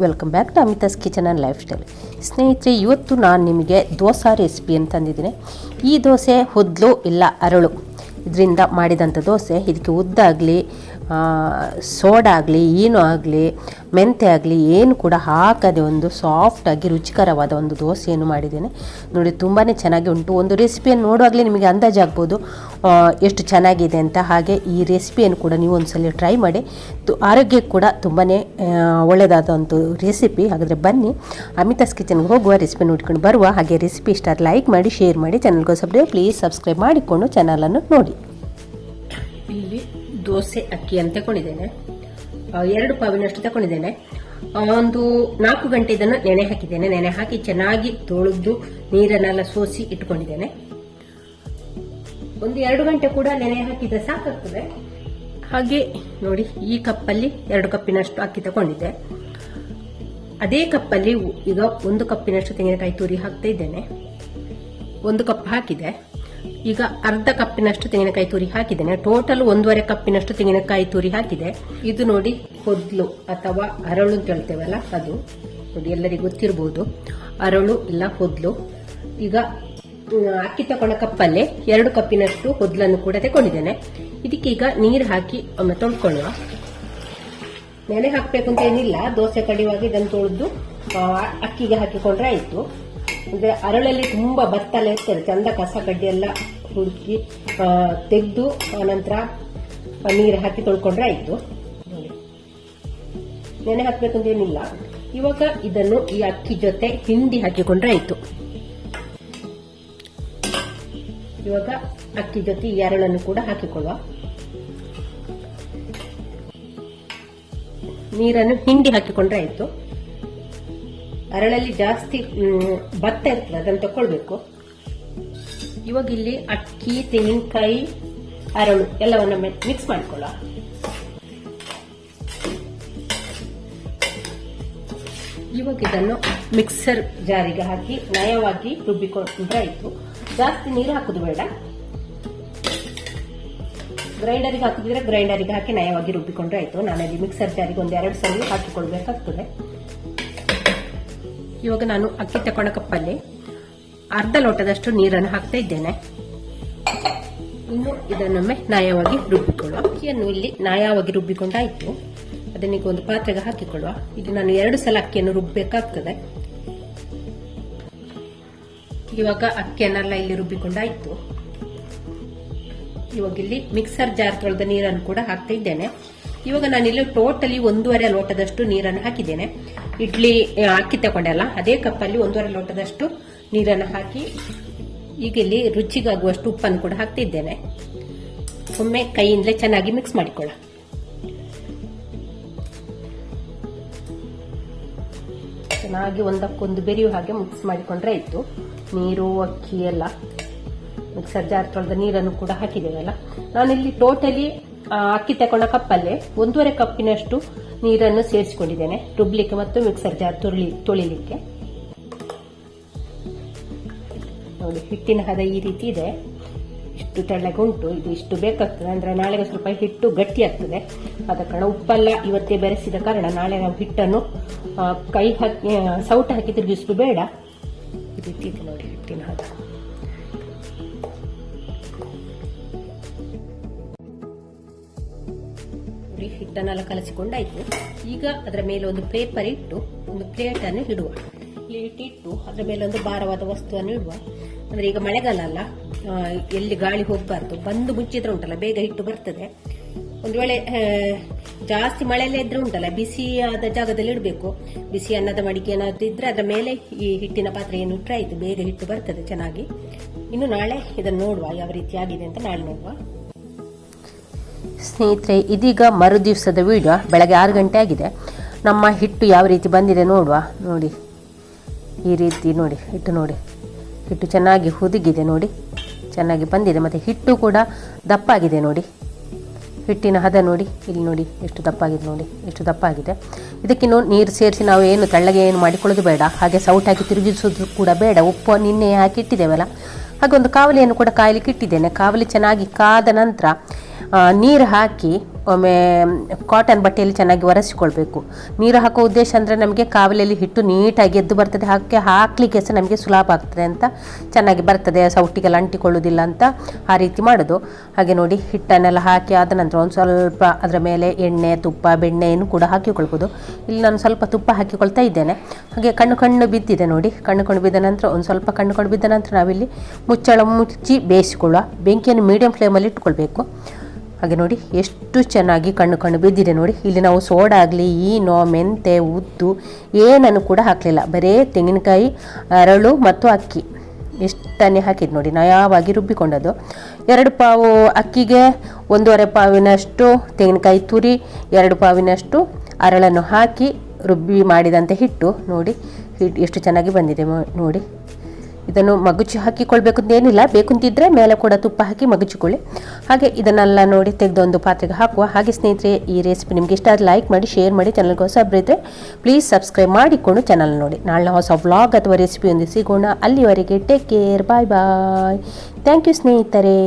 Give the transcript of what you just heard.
Welcome back to Amitha's kitchen and lifestyle ಸ್ನೇಹಿತರೆ, ಇವತ್ತು ನಾನು ನಿಮಗೆ ದೋಸೆ ರೆಸಿಪಿ ತಂದಿದ್ದೀನಿ ಈ ದೋಸೆ ಹೊದ್ಲು ಇಲ್ಲ ಅರಳು. ಇದರಿಂದ ಮಾಡಿದಂಥ ದೋಸೆ, ಇದಕ್ಕೆ ಉದ್ದಾಗಲಿ ಸೋಡಾ ಆಗಲಿ ಏನು ಆಗಲಿ ಮೆಂತೆ ಆಗಲಿ, ಏನು ಕೂಡ ಹಾಕದೆ ಒಂದು ಸಾಫ್ಟಾಗಿ ರುಚಿಕರವಾದ ಒಂದು ದೋಸೆಯನ್ನು ಮಾಡಿದ್ದೇನೆ. ನೋಡಿ ತುಂಬಾ ಚೆನ್ನಾಗಿ ಉಂಟು. ಒಂದು ರೆಸಿಪಿಯನ್ನು ನೋಡುವಾಗಲೇ ನಿಮಗೆ ಅಂದಾಜಾಗ್ಬೋದು ಆಗ್ಬೋದು ಎಷ್ಟು ಚೆನ್ನಾಗಿದೆ ಅಂತ. ಹಾಗೆ ಈ ರೆಸಿಪಿಯನ್ನು ಕೂಡ ನೀವು ಒಂದ್ಸಲ ಟ್ರೈ ಮಾಡಿ. ತು- ಆರೋಗ್ಯಕ್ಕೆ ಕೂಡ ತುಂಬಾ ಒಳ್ಳೆಯದಾದ ರೆಸಿಪಿ ಹಾಗಾದರೆ ಬನ್ನಿ, ಅಮಿತಾಸ್ ಕಿಚನ್ಗೆ ಹೋಗುವ ರೆಸಿಪಿ ನೋಡ್ಕೊಂಡು ಬರುವ ಹಾಗೆ ರೆಸಿಪಿ ಇಷ್ಟ ಲೈಕ್ ಮಾಡಿ ಶೇರ್ ಮಾಡಿ ಚಾನಲ್ಗೋಸ್ಕರ ಪ್ಲೀಸ್ ಸಬ್ಸ್ಕ್ರೈಬ್ ಮಾಡಿಕೊಂಡು ಚಾನಲನ್ನು ನೋಡಿ. ಇಲ್ಲಿ ಅಕ್ಕಿ ಅಂತ ತಗೊಂಡಿದ್ದೇನೆ. ಎರಡು ಪಾವಿನಷ್ಟು ತಗೊಂಡಿದ್ದೇನೆ. ಒಂದು ನಾಲ್ಕು ಗಂಟೆ ಇದನ್ನು ನೆನೆ ಹಾಕಿದ್ದೇನೆ. ನೆನೆ ಹಾಕಿ ಚೆನ್ನಾಗಿ ತೊಳೆದು ನೀರನ್ನೆಲ್ಲ ಸೋಸಿ ಇಟ್ಕೊಂಡಿದ್ದೇನೆ. ಒಂದು ಎರಡು ಗಂಟೆ ಕೂಡ ನೆನೆ ಹಾಕಿದ್ರೆ ಸಾಕಾಗ್ತದೆ. ಹಾಗೆ ನೋಡಿ, ಈ ಕಪ್ಪಲ್ಲಿ ಎರಡು ಕಪ್ಪಿನಷ್ಟು ಅಕ್ಕಿ ತಗೊಂಡಿದ್ದೆ. ಅದೇ ಕಪ್ಪಲ್ಲಿ ಈಗ ಒಂದು ಕಪ್ಪಿನಷ್ಟು ತೆಂಗಿನಕಾಯಿ ತುರಿ ಹಾಕ್ತಾ ಇದ್ದೇನೆ. ಒಂದು ಕಪ್ ಹಾಕಿದೆ. ಈಗ ಅರ್ಧ ಕಪ್ಪಿನಷ್ಟು ತೆಂಗಿನಕಾಯಿ ತುರಿ ಹಾಕಿದ್ದೇನೆ. ಟೋಟಲ್ ಒಂದೂವರೆ ಕಪ್ಪಿನಷ್ಟು ತೆಂಗಿನಕಾಯಿ ತುರಿ ಹಾಕಿದೆ. ಇದು ನೋಡಿ ಹೊದ್ಲು ಅಥವಾ ಅರಳು ಅಂತ ಹೇಳ್ತೇವಲ್ಲ ಅದು. ನೋಡಿ ಎಲ್ಲರಿಗೂ ಗೊತ್ತಿರಬಹುದು ಅರಳು ಇಲ್ಲ ಹೊದ್ಲು. ಈಗ ಅಕ್ಕಿ ತಗೊಂಡ ಕಪ್ಪಲ್ಲೇ ಎರಡು ಕಪ್ಪಿನಷ್ಟು ಹೊದ್ಲನ್ನು ಕೂಡ ತಗೊಂಡಿದ್ದೇನೆ ಇದಕ್ಕೀಗ ನೀರು ಹಾಕಿ ಒಮ್ಮೆ ತೊಳ್ಕೊಳ್ಳುವ. ನೆನೆ ಹಾಕಬೇಕು ಅಂತ ಏನಿಲ್ಲ. ದೋಸೆ ಕಡಿಯುವಾಗ ಇದನ್ನು ತೊಳೆದು ಅಕ್ಕಿಗೆ ಹಾಕಿಕೊಂಡ್ರೆ ಆಯ್ತು. ಅಂದ್ರೆ ಅರಳಲ್ಲಿ ತುಂಬಾ ಬತ್ತಲೆ ಇರ್ತದೆ, ಚಂದ ಕಸ ಕಡ್ಡಿ ಎಲ್ಲ ಹುಡುಕಿ ತೆಗೆದು ಆನಂತರ ನೀರು ಹಾಕಿ ತೊಳ್ಕೊಂಡ್ರೆ ಆಯ್ತು. ನೆನೆ ಹಾಕ್ಬೇಕು ಅಂತ ಏನಿಲ್ಲ ಇವಾಗ ಇದನ್ನು ಈ ಅಕ್ಕಿ ಜೊತೆ ಹಿಂಡಿ ಹಾಕಿಕೊಂಡ್ರೆ ಆಯ್ತು. ಇವಾಗ ಅಕ್ಕಿ ಜೊತೆ ಈ ಅರಳನ್ನು ಕೂಡ ಹಾಕಿಕೊಳ್ಳುವ. ನೀರನ್ನು ಹಿಂಡಿ ಹಾಕಿಕೊಂಡ್ರೆ ಆಯ್ತು. ಅರಳಲ್ಲಿ ಜಾಸ್ತಿ ಭತ್ತ ಇರ್ತದೆ, ಅದನ್ನು ತಕೊಳ್ಬೇಕು ಇವಾಗ ಇಲ್ಲಿ ಅಕ್ಕಿ, ತೆಂಗಿನಕಾಯಿ, ಅರಳು ಎಲ್ಲವನ್ನ ಮಿಕ್ಸ್ ಮಾಡ್ಕೊಳ್ಳೋ ಇವಾಗ ಇದನ್ನು ಮಿಕ್ಸರ್ ಜಾರಿಗೆ ಹಾಕಿ ನಯವಾಗಿ ರುಬ್ಬಿಕೊಂಡ್ರೆ ಆಯ್ತು. ಜಾಸ್ತಿ ನೀರು ಹಾಕುದು ಬೇಡ. ಗ್ರೈಂಡರಿಗೆ ಹಾಕಿದ್ರೆ ಗ್ರೈಂಡರಿಗೆ ಹಾಕಿ ನಯವಾಗಿ ರುಬ್ಬಿಕೊಂಡ್ರೆ ಆಯ್ತು. ನಾನಲ್ಲಿ ಮಿಕ್ಸರ್ ಜಾರಿಗೆ ಒಂದು ಎರಡು ಸಲ ಹಾಕಿಕೊಳ್ಬೇಕಾಗ್ತದೆ. ಇವಾಗ ನಾನು ಅಕ್ಕಿ ತಕೊಂಡ ಕಪ್ಪಲ್ಲಿ ಅರ್ಧ ಲೋಟದಷ್ಟು ನೀರನ್ನು ಹಾಕ್ತಾ ಇದ್ದೇನೆ. ಇನ್ನು ಇದನ್ನೊಮ್ಮೆ ನಾಯವಾಗಿ ರುಬ್ಬಿಕೊಳ್ಳುವ. ಅಕ್ಕಿಯನ್ನು ಇಲ್ಲಿ ನಾಯವಾಗಿ ರುಬ್ಬಿಕೊಂಡಾಯಿತು. ಅದನ್ನೀಗ ಒಂದು ಪಾತ್ರೆಗೆ ಹಾಕಿಕೊಳ್ಳುವ. ಇಲ್ಲಿ ನಾನು ಎರಡು ಸಲ ಅಕ್ಕಿಯನ್ನು ರುಬ್ಬಬೇಕಾಗ್ತದೆ ಇವಾಗ ಅಕ್ಕಿಯನ್ನೆಲ್ಲ ಇಲ್ಲಿ ರುಬ್ಬಿಕೊಂಡಾಯಿತು. ಇವಾಗ ಇಲ್ಲಿ ಮಿಕ್ಸರ್ ಜಾರ್ ತೊಳೆದ ನೀರನ್ನು ಕೂಡ ಹಾಕ್ತಾ ಇದ್ದೇನೆ. ಇವಾಗ ನಾನಿಲ್ಲಿ ಟೋಟಲಿ ಒಂದೂವರೆ ಲೋಟದಷ್ಟು ನೀರನ್ನು ಹಾಕಿದ್ದೇನೆ. ಇಡ್ಲಿ ಅಕ್ಕಿ ತಗೊಂಡಲ್ಲ. ಅದೇ ಕಪ್ಪಲ್ಲಿ ಒಂದೂವರೆ ಲೋಟದಷ್ಟು ನೀರನ್ನು ಹಾಕಿ, ಈಗ ಇಲ್ಲಿ ರುಚಿಗಾಗುವಷ್ಟು ಉಪ್ಪನ್ನು ಕೂಡ ಹಾಕ್ತಿದ್ದೇನೆ. ಒಮ್ಮೆ ಕೈಯಿಂದಲೇ ಚೆನ್ನಾಗಿ ಮಿಕ್ಸ್ ಮಾಡಿಕೊಳ್ಳ ಚೆನ್ನಾಗಿ ಒಂದಕ್ಕೊಂದು ಬೆರೆಯುವ ಹಾಗೆ ಮಿಕ್ಸ್ ಮಾಡಿಕೊಂಡ್ರೆ ಆಯ್ತು. ನೀರು, ಅಕ್ಕಿ ಎಲ್ಲ ಮಿಕ್ಸರ್ ಜಾರ್ ತೊಳೆದ ನೀರನ್ನು ಕೂಡ ಹಾಕಿದ್ದೇವಲ್ಲ ನಾನಿಲ್ಲಿ ಟೋಟಲಿ ಅಕ್ಕಿ ತಗೊಂಡ ಕಪ್ಪಲ್ಲೇ ಒಂದೂವರೆ ಕಪ್ಪಿನಷ್ಟು ನೀರನ್ನು ಸೇರಿಸಿಕೊಂಡಿದ್ದೇನೆ. ರುಬ್ಲಿಕ್ಕೆ ಮತ್ತು ಮಿಕ್ಸರ್ ಜಾರ್ ತುರುಳಿ ತೊಳಿಲಿಕ್ಕೆ. ನೋಡಿ, ಹಿಟ್ಟಿನ ಹದ ಈ ರೀತಿ ಇದೆ. ಇಷ್ಟು ತೆಳ್ಳಗೆ ಉಂಟು ಇದು ಇಷ್ಟು ಬೇಕಾಗ್ತದೆ. ಅಂದ್ರೆ ನಾಳೆಗೆ ಸ್ವಲ್ಪ ಹಿಟ್ಟು ಗಟ್ಟಿ ಆಗ್ತದೆ. ಆದ ಕಾರಣ ಉಪ್ಪೆಲ್ಲ ಇವತ್ತೇ ಬೆರೆಸಿದ ಕಾರಣ ನಾಳೆ ನಾವು ಹಿಟ್ಟನ್ನು ಕೈ ಹಾಕಿ ಸೌಟ್ ಹಾಕಿ ತಿರುಗಿಸಲು ಬೇಡ. ಈ ರೀತಿ ನೋಡಿ, ಹಿಟ್ಟಿನ ಹದ. ನೋಡಿ, ಹಿಟ್ಟನ್ನೆಲ್ಲ ಕಲಸಿಕೊಂಡಾಯ್ತು. ಈಗ ಅದರ ಮೇಲೆ ಒಂದು ಪೇಪರ್ ಇಟ್ಟು, ಒಂದು ಪ್ಲೇಟ್ ಅನ್ನು ಇಡುವ. ಪ್ಲೇಟ್ ಇಟ್ಟು, ಅದರ ಮೇಲೆ ಒಂದು ಭಾರವಾದ ವಸ್ತುವನ್ನು ಇಡುವ. ಅಂದ್ರೆ ಈಗ ಮಳೆಗಾಲ ಅಲ್ಲ ಎಲ್ಲಿ ಗಾಳಿ ಹೋಗಬಾರ್ದು, ಬಂದು ಮುಚ್ಚಿದ್ರೆ ಉಂಟಲ್ಲ, ಬೇಗ ಹಿಟ್ಟು ಬರ್ತದೆ. ಒಂದು ವೇಳೆ ಜಾಸ್ತಿ ಮಳೆಯಲ್ಲೇ ಇದ್ರೆ ಉಂಟಲ್ಲ ಬಿಸಿಯಾದ ಜಾಗದಲ್ಲಿ ಇಡಬೇಕು. ಬಿಸಿ ಅನ್ನದ ಮಡಿಕೆ ಏನಾದ್ರು ಇದ್ರೆ ಅದರ ಮೇಲೆ ಈ ಹಿಟ್ಟಿನ ಪಾತ್ರೆಯನ್ನು ಇಟ್ಟರೆ ಆಯ್ತು, ಬೇಗ ಹಿಟ್ಟು ಬರ್ತದೆ ಚೆನ್ನಾಗಿ. ಇನ್ನು ನಾಳೆ ಇದನ್ನು ನೋಡುವ, ಯಾವ ರೀತಿ ಆಗಿದೆ ಅಂತ ನಾಳೆ ನೋಡುವ. ಸ್ನೇಹಿತರೆ, ಇದೀಗ ಮರುದಿವಸದ ವಿಡಿಯೋ ಬೆಳಗ್ಗೆ ಆರು ಗಂಟೆ ಆಗಿದೆ. ನಮ್ಮ ಹಿಟ್ಟು ಯಾವ ರೀತಿ ಬಂದಿದೆ ನೋಡುವ, ನೋಡಿ. ಈ ರೀತಿ ನೋಡಿ, ಹಿಟ್ಟು ನೋಡಿ. ಹಿಟ್ಟು ಚೆನ್ನಾಗಿ ಹುದುಗಿದೆ ನೋಡಿ. ಚೆನ್ನಾಗಿ ಬಂದಿದೆ, ಮತ್ತು ಹಿಟ್ಟು ಕೂಡ ದಪ್ಪಾಗಿದೆ ನೋಡಿ. ಹಿಟ್ಟಿನ ಹದ ನೋಡಿ, ಇಲ್ಲಿ ನೋಡಿ ಎಷ್ಟು ದಪ್ಪಾಗಿದೆ ನೋಡಿ, ಎಷ್ಟು ದಪ್ಪಾಗಿದೆ. ಇದಕ್ಕಿನ್ನು ನೀರು ಸೇರಿಸಿ ನಾವು ಏನು ತಳ್ಳಗೆ ಏನು ಮಾಡಿಕೊಳ್ಳೋದು ಬೇಡ, ಹಾಗೆ ಸೌಟ್ ಹಾಕಿ ತಿರುಗಿಸೋದು ಕೂಡ ಬೇಡ. ಉಪ್ಪು ನಿನ್ನೆ ಹಾಕಿ ಇಟ್ಟಿದ್ದೇವಲ್ಲ. ಹಾಗೆ ಒಂದು ಕಾವಲಿಯನ್ನು ಕೂಡ ಕಾಯಲಿಕ್ಕೆ ಇಟ್ಟಿದ್ದೇನೆ. ಕಾವಲಿ ಚೆನ್ನಾಗಿ ಕಾದ ನಂತರ ನೀರು ಹಾಕಿ ಒಮ್ಮೆ ಕಾಟನ್ ಬಟ್ಟೆಯಲ್ಲಿ ಚೆನ್ನಾಗಿ ಒರೆಸಿಕೊಳ್ಬೇಕು. ನೀರು ಹಾಕೋ ಉದ್ದೇಶ ಅಂದರೆ ನಮಗೆ ಕಾವಲಿಯಲ್ಲಿ ಹಿಟ್ಟು ನೀಟಾಗಿ ಎದ್ದು ಬರ್ತದೆ. ಹಾಕಿ, ಹಾಕಲಿಕ್ಕೆ ಸಹ ನಮಗೆ ಸುಲಭ ಆಗ್ತದೆ ಅಂತ ಚೆನ್ನಾಗಿ ಬರ್ತದೆ. ಸೌಟಿಗೆಲ್ಲ ಅಂಟಿಕೊಳ್ಳೋದಿಲ್ಲ ಅಂತ ಆ ರೀತಿ ಮಾಡೋದು. ಹಾಗೆ ನೋಡಿ ಹಿಟ್ಟನ್ನೆಲ್ಲ ಹಾಕಿ ಆದ ನಂತರ ಒಂದು ಸ್ವಲ್ಪ ಅದರ ಮೇಲೆ ಎಣ್ಣೆ, ತುಪ್ಪ, ಬೆಣ್ಣೆಯನ್ನು ಕೂಡ ಹಾಕಿಕೊಳ್ಬೋದು. ಇಲ್ಲಿ ನಾನು ಸ್ವಲ್ಪ ತುಪ್ಪ ಹಾಕಿಕೊಳ್ತಾ ಇದ್ದೇನೆ. ಹಾಗೆ ಕಣ್ಣು ಕಣ್ಣು ಬಿದ್ದಿದೆ ನೋಡಿ. ಕಣ್ಣು ಕಣ್ಣು ಬಿದ್ದ ನಂತರ ಒಂದು ಸ್ವಲ್ಪ ಕಣ್ಣು ಕಣ್ಣು ಬಿದ್ದ ನಂತರ ನಾವಿಲ್ಲಿ ಮುಚ್ಚಳ ಮುಚ್ಚಿ ಬೇಯಿಸಿಕೊಳ್ಳುವ. ಬೆಂಕಿಯನ್ನು ಮೀಡಿಯಂ ಫ್ಲೇಮಲ್ಲಿ ಇಟ್ಕೊಳ್ಬೇಕು. ಹಾಗೆ ನೋಡಿ, ಎಷ್ಟು ಚೆನ್ನಾಗಿ ಕಣ್ಣು ಕಣ್ಣು ಬಿದ್ದಿದೆ ನೋಡಿ. ಇಲ್ಲಿ ನಾವು ಸೋಡಾಗಲಿ ಈನೋ ಮೆಂತೆ, ಉದ್ದು ಏನನ್ನು ಕೂಡ ಹಾಕಲಿಲ್ಲ. ಬರೇ ತೆಂಗಿನಕಾಯಿ, ಅರಳು ಮತ್ತು ಅಕ್ಕಿ. ಇಷ್ಟನ್ನೇ ಹಾಕಿದ್ದು ನೋಡಿ, ನಯವಾಗಿ ರುಬ್ಬಿಕೊಂಡದ್ದು. ಎರಡು ಪಾವು ಅಕ್ಕಿಗೆ, ಒಂದೂವರೆ ಪಾವಿನಷ್ಟು ತೆಂಗಿನಕಾಯಿ ತುರಿ, ಎರಡು ಪಾವಿನಷ್ಟು ಅರಳನ್ನು ಹಾಕಿ ರುಬ್ಬಿ ಮಾಡಿದಂತೆ ಹಿಟ್ಟು ನೋಡಿ. ಹಿಟ್ಟು ಎಷ್ಟು ಚೆನ್ನಾಗಿ ಬಂದಿದೆ ನೋಡಿ. ಇದನ್ನು ಮಗುಚಿ ಹಾಕಿಕೊಳ್ಬೇಕು ಅಂತ ಏನಿಲ್ಲ. ಬೇಕಂತಿದ್ರೆ ಮೇಲೆ ಕೂಡ ತುಪ್ಪ ಹಾಕಿ ಮಗುಚಿಕೊಳ್ಳಿ. ಹಾಗೆ ಇದನ್ನೆಲ್ಲ ನೋಡಿ ತೆಗೆದು ಒಂದು ಪಾತ್ರೆಗೆ ಹಾಕುವ. ಹಾಗೆ ಸ್ನೇಹಿತರೆ, ಈ ರೆಸಿಪಿ ನಿಮಗೆ ಇಷ್ಟ ಆದರೆ ಲೈಕ್ ಮಾಡಿ ಶೇರ್ ಮಾಡಿ ಚಾನಲ್ಗೆ ಹೊಸ ಬರಿದ್ರೆ ಪ್ಲೀಸ್ ಸಬ್ಸ್ಕ್ರೈಬ್ ಮಾಡಿಕೊಂಡು ಚಾನಲ್ ನೋಡಿ. ನಾಳೆ ಹೊಸ ವ್ಲಾಗ್ ಅಥವಾ ರೆಸಿಪಿ ಒಂದು ಸಿಗೋಣ. ಅಲ್ಲಿವರೆಗೆ take care bye bye thank you ಸ್ನೇಹಿತರೆ.